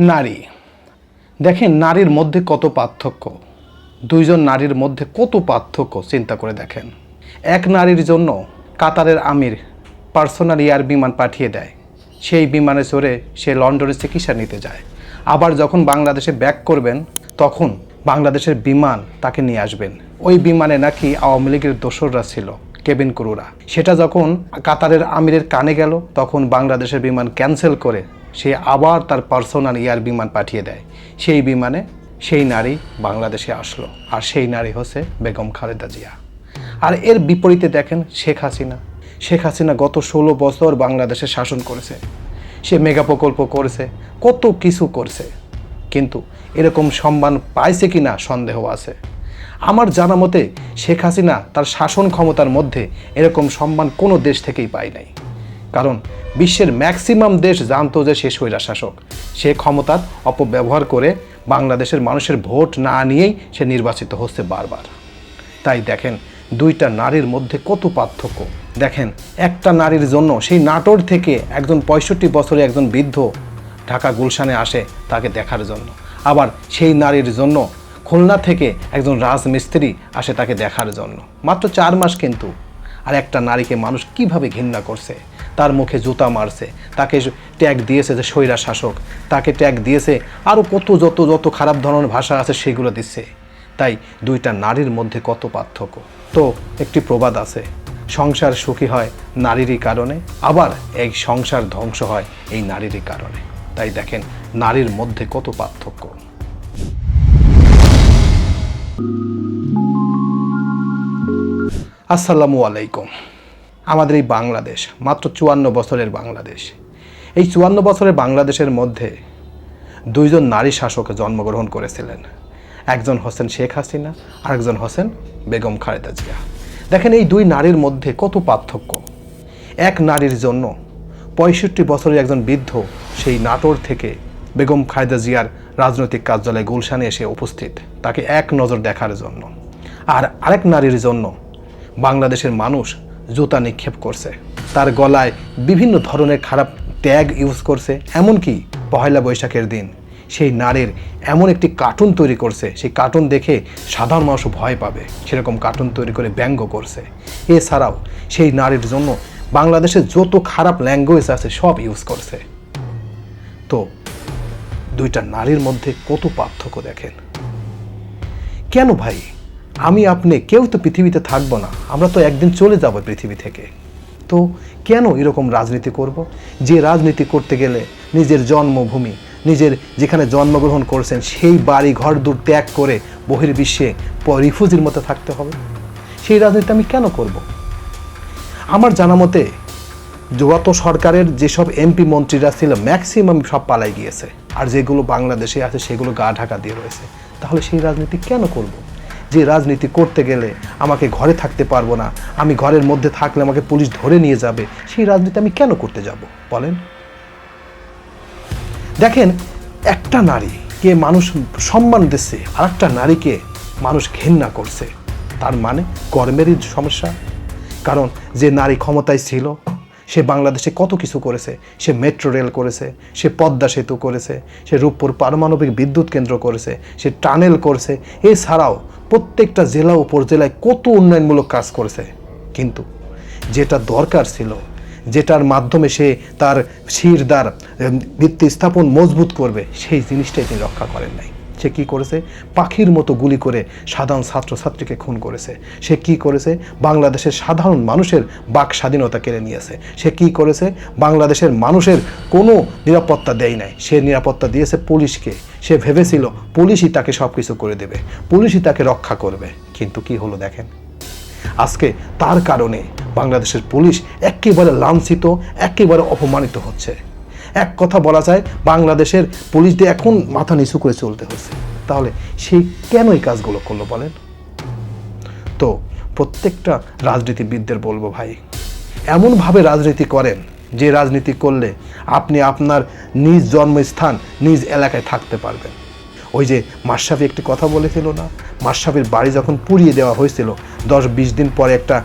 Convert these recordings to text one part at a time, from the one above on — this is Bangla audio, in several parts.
নারী। দেখেন নারীর মধ্যে কত পার্থক্য। দুইজন নারীর মধ্যে কত পার্থক্য চিন্তা করে দেখেন। এক নারীর জন্য কাতারের আমির পার্সোনাল এয়ার বিমান পাঠিয়ে দেয়। সেই বিমানে চড়ে সে লন্ডনে চিকিৎসা নিতে যায়। আবার যখন বাংলাদেশে ব্যাক করবেন, তখন বাংলাদেশের বিমান তাকে নিয়ে আসবেন। ওই বিমানে নাকি আওয়ামী লীগের দোসররা ছিল, কেবিন ক্রুরা। সেটা যখন কাতারের আমিরের কানে গেল, তখন বাংলাদেশের বিমান ক্যান্সেল করে সে আবার তার পার্সোনাল এয়ার বিমান পাঠিয়ে দেয়। সেই বিমানে সেই নারী বাংলাদেশে আসলো আর সেই নারী হচ্ছে বেগম খালেদা জিয়া। আর এর বিপরীতে দেখেন শেখ হাসিনা। শেখ হাসিনা গত ষোলো বছর বাংলাদেশে শাসন করেছে। সে মেগা প্রকল্প করেছে, কত কিছু করছে। কিন্তু এরকম সম্মান পাইছে কি না সন্দেহ আছে। আমার জানা মতে শেখ হাসিনা তার শাসন ক্ষমতার মধ্যে এরকম সম্মান কোনো দেশ থেকেই পায় নাই। কারণ বিশ্বের ম্যাক্সিমাম দেশ জানতো যে সে শাসক। সে ক্ষমতার অপব্যবহার করে বাংলাদেশের মানুষের ভোট না নিয়েই সে নির্বাচিত হচ্ছে বারবার। তাই দেখেন, দুইটা নারীর মধ্যে কত পার্থক্য। দেখেন, একটা নারীর জন্য সেই নাটোর থেকে একজন পঁয়ষট্টি বছরে একজন বৃদ্ধ ঢাকা গুলশানে আসে তাকে দেখার জন্য। আবার সেই নারীর জন্য খুলনা থেকে একজন রাজমিস্ত্রি আসে তাকে দেখার জন্য। মাত্র চার মাস কিন্তু। আর একটা নারীকে মানুষ কীভাবে ঘৃণা করছে? তার মুখে জুতা মারছে। তাকে ট্যাগ দিয়েছে যে স্বৈরা শাসক। তাকে ট্যাগ দিয়েছে আরও কত যত যত খারাপ ধরনের ভাষা আছে সেগুলো দিচ্ছে। তাই দুইটা নারীর মধ্যে কত পার্থক্য? তো একটি প্রবাদ আছে, সংসার সুখী হয় নারীরই কারণে, আবার এই সংসার ধ্বংস হয় এই নারীরই কারণে। তাই দেখেন, নারীর মধ্যে কত পার্থক্য। আসসালামু আলাইকুম। আমাদের এই বাংলাদেশ, মাত্র চুয়ান্ন বছরের বাংলাদেশ। এই চুয়ান্ন বছরের বাংলাদেশের মধ্যে দুইজন নারী শাসক জন্মগ্রহণ করেছিলেন। একজন হোসেন শেখ হাসিনা আর একজন হোসেন বেগম খালেদা জিয়া। দেখেন, এই দুই নারীর মধ্যে কত পার্থক্য। এক নারীর জন্য পঁয়ষট্টি বছরের একজন বৃদ্ধ সেই নাটোর থেকে বেগম খালেদা জিয়ার রাজনৈতিক কার্যালয়ে গুলশানে এসে উপস্থিত। তাকে এক নজর দেখার জন্য। আর আরেক নারীর জন্য বাংলাদেশের মানুষ জুতা নিক্ষেপ করছে। তার গলায় বিভিন্ন ধরনের খারাপ ট্যাগ ইউজ করছে, এমনকি পহেলা বৈশাখের দিন সেই নারীর এমন একটি কার্টুন তৈরি করছে, সেই কার্টুন দেখে সাধারণ মানুষ ভয় পাবে, সেরকম কার্টুন তৈরি করে ব্যঙ্গ করছে। এছাড়াও সেই নারীর জন্য বাংলাদেশে যত খারাপ ল্যাঙ্গুয়েজ আছে সব ইউজ করছে। তো দুইটা নারীর মধ্যে কত পার্থক্য দেখেন? কেন ভাই? আমি আপনি কেউ তো পৃথিবীতে থাকব না। আমরা তো একদিন চলে যাব পৃথিবী থেকে। তো কেন এরকম রাজনীতি করব? যে রাজনীতি করতে গেলে নিজের জন্মভূমি, নিজের যেখানে জন্মগ্রহণ করেছেন, সেই বাড়ি ঘর দূর ত্যাগ করে বহির্বিশ্বে রিফিউজির মতো থাকতে হবে? সেই রাজনীতি আমি কেন করব? আমার জানা মতে যত সরকারের যেসব এমপি মন্ত্রীরা ছিল, ম্যাক্সিমাম সব পালাই গিয়েছে। আর যেগুলো বাংলাদেশে আছে, সেগুলো গা ঢাকা দিয়ে রয়েছে। তাহলে সেই রাজনীতি কেন করব। যে রাজনীতি করতে গেলে আমাকে ঘরে থাকতে পারব না, আমি ঘরের মধ্যে থাকলে আমাকে পুলিশ ধরে নিয়ে যাবে, সেই রাজনীতি আমি কেন করতে যাব? বলেন। দেখেন, একটা নারী কে মানুষ সম্মান দিচ্ছে আর একটা নারীকে মানুষ ঘেন্না করছে। তার মানে কর্মেরই সমস্যা। কারণ যে নারী ক্ষমতায় ছিল সে বাংলাদেশে কত কিছু করেছে। সে মেট্রো রেল করেছে, সে পদ্মা সেতু করেছে, সে রূপপুর পারমাণবিক বিদ্যুৎ কেন্দ্র করেছে, সে টানেল করছে। এছাড়াও প্রত্যেকটা জেলা উপজেলায় কত উন্নয়নমূলক কাজ করেছে। কিন্তু যেটা দরকার ছিল, যেটার মাধ্যমে সে তার শিরদার ভিত্তি স্থাপন মজবুত করবে, সেই জিনিসটাই তিনি রক্ষা করেন নাই। সে কি করেছে? পাখির মতো গুলি করে সাধারণ ছাত্রছাত্রীকে খুন করেছে। সে কি করেছে? বাংলাদেশের সাধারণ মানুষের বাক স্বাধীনতা কেড়ে নিয়েছে। সে কি করেছে? বাংলাদেশের মানুষের কোনো নিরাপত্তা দেয় নাই। সে নিরাপত্তা দিয়েছে পুলিশকে। সে ভেবেছিল পুলিশই তাকে সব কিছু করে দেবে। পুলিশই তাকে রক্ষা করবে। কিন্তু কি হলো দেখেন? আজকে তার কারণে বাংলাদেশের পুলিশ একেবারে লাঞ্ছিত, একেবারে অপমানিত হচ্ছে। এক কথা বলা যায়, বাংলাদেশের পুলিশদের এখন মাথা নিচু করে চলতে হচ্ছে। তাহলে সে কেন এই কাজগুলো করল বলেন? তো প্রত্যেকটা রাজনীতিবিদদের বলব ভাই, এমনভাবে রাজনীতি করেন যে রাজনীতি করলে আপনি আপনার নিজ জন্মস্থান, নিজ এলাকায় থাকতে পারবেন। ওই যে মাশরাফি একটি কথা বলেছিল না? মাশরাফির বাড়ি যখন পুড়িয়ে দেওয়া হয়েছিল, দশ বিশ দিন পরে একটা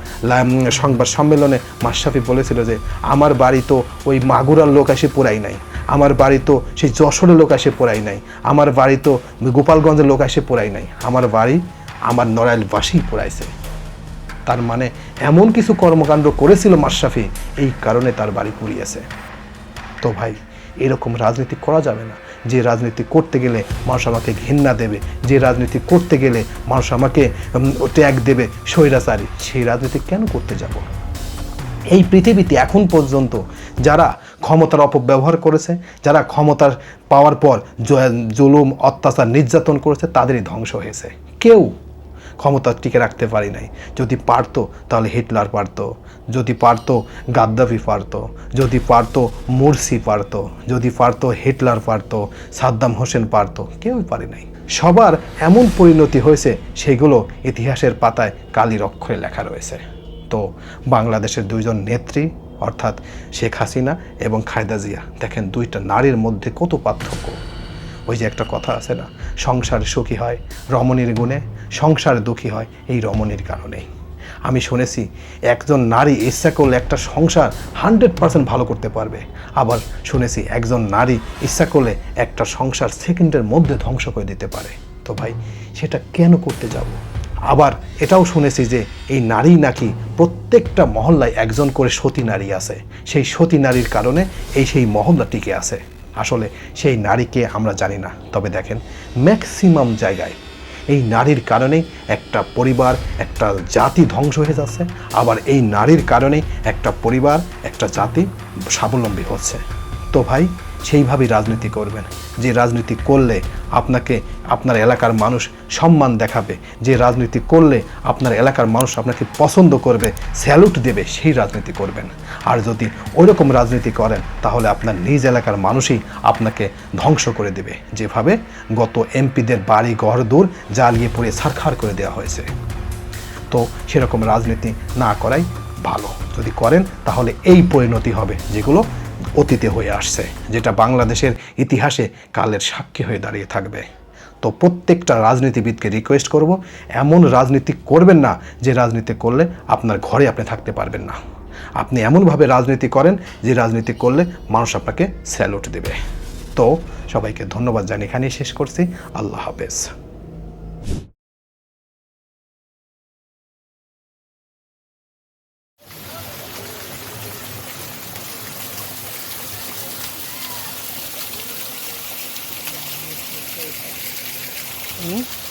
সংবাদ সম্মেলনে মাশরাফি বলেছিল যে, আমার বাড়ি তো ওই মাগুরার লোক এসে পুরাই নাই। আমার বাড়ি তো সেই যশোরের লোক এসে পড়াই নাই। আমার বাড়ি তো গোপালগঞ্জের লোক এসে পড়াই নাই। আমার বাড়ি আমার নড়াইলবাসী পোড়াইছে। তার মানে এমন কিছু কর্মকাণ্ড করেছিল মাশরাফি, এই কারণে তার বাড়ি পুড়িয়েছে। তো ভাই, এরকম রাজনীতি করা যাবে না। যে রাজনীতি করতে গেলে মানুষ আমাকে ঘেন্না দেবে, যে রাজনীতি করতে গেলে মানুষ আমাকে ত্যাগ দেবে, স্বৈরাচারী, সেই রাজনীতি কেন করতে যাব? এই পৃথিবীতে এখন পর্যন্ত যারা ক্ষমতার অপব্যবহার করেছে, যারা ক্ষমতার পাওয়ার পর জুলুম, অত্যাচার, নির্যাতন করেছে, তাদেরই ধ্বংস হয়েছে। কেউ ক্ষমতা টিকে রাখতে পারি নাই। যদি পারতো, তাহলে হিটলার পারতো। যদি পারতো, গাদ্দাফি পারতো। যদি পারতো, মুরসি পারতো। যদি পারতো, হিটলার পারতো। সাদ্দাম হোসেন পারতো। কেউই পারে নাই। সবার এমন পরিণতি হয়েছে, সেগুলো ইতিহাসের পাতায় কালির অক্ষরে লেখা রয়েছে। তো, বাংলাদেশের দুইজন নেত্রী, অর্থাৎ শেখ হাসিনা এবং খায়দা জিয়া, দেখেন দুইটা নারীর মধ্যে কত পার্থক্য। ওই যে একটা কথা আছে না, সংসার সুখী হয়, রমণীর গুণে সংসার দুঃখী হয়, এই রমণীর কারণেই। আমি শুনেছি একজন নারী ইচ্ছা করলে একটা সংসার হান্ড্রেড পার্সেন্ট ভালো করতে পারবে। আবার শুনেছি একজন নারী ইচ্ছা করলে একটা সংসার সেকেন্ডের মধ্যে ধ্বংস করে দিতে পারে। তো ভাই, সেটা কেন করতে যাব? আবার এটাও শুনেছি যে এই নারী নাকি প্রত্যেকটা মহল্লায় একজন করে সতী নারী আছে। সেই সতী নারীর কারণে এই সেই মহল্লা টিকে আছে। আসলে সেই নারীকে আমরা জানি না। তবে দেখেন ম্যাক্সিমাম জায়গায় এই নারীর কারণে একটা পরিবার, একটা জাতি ধ্বংস হয়ে যাচ্ছে। আবার এই নারীর কারণে একটা পরিবার, একটা জাতি স্বাবলম্বী হচ্ছে। তো ভাই সেইভাবেই রাজনীতি করবেন। যে রাজনীতি করলে আপনাকে, আপনার এলাকার মানুষ সম্মান দেখাবে। যে রাজনীতি করলে আপনার এলাকার মানুষ আপনাকে পছন্দ করবে স্যালুট দেবে, সেই রাজনীতি করবেন। আর যদি ওইরকম রাজনীতি করেন, তাহলে আপনার নিজ এলাকার মানুষই আপনাকে ধ্বংস করে দেবে। যেভাবে গত এমপিদের বাড়ি ঘর দূর জ্বালিয়ে পড়ে ছারখার করে দেওয়া হয়েছে। তো সেরকম রাজনীতি না করাই ভালো। যদি করেন, তাহলে এই পরিণতি হবে, যেগুলো অতীতে হয়ে আসছে, যেটা বাংলাদেশের ইতিহাসে কালের সাক্ষী হয়ে দাঁড়িয়ে থাকবে। তো প্রত্যেকটা রাজনীতিবিদকে রিকোয়েস্ট করব, এমন রাজনীতি করবেন না যে রাজনীতি করলে আপনার ঘরে আপনি থাকতে পারবেন না। আপনি এমনভাবে রাজনীতি করেন যে রাজনীতি করলে মানুষ আপনাকে স্যালুট দেবে। তো সবাইকে ধন্যবাদ জানিয়ে এখানেই শেষ করছি। আল্লাহ হাফেজ। ini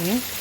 Okay.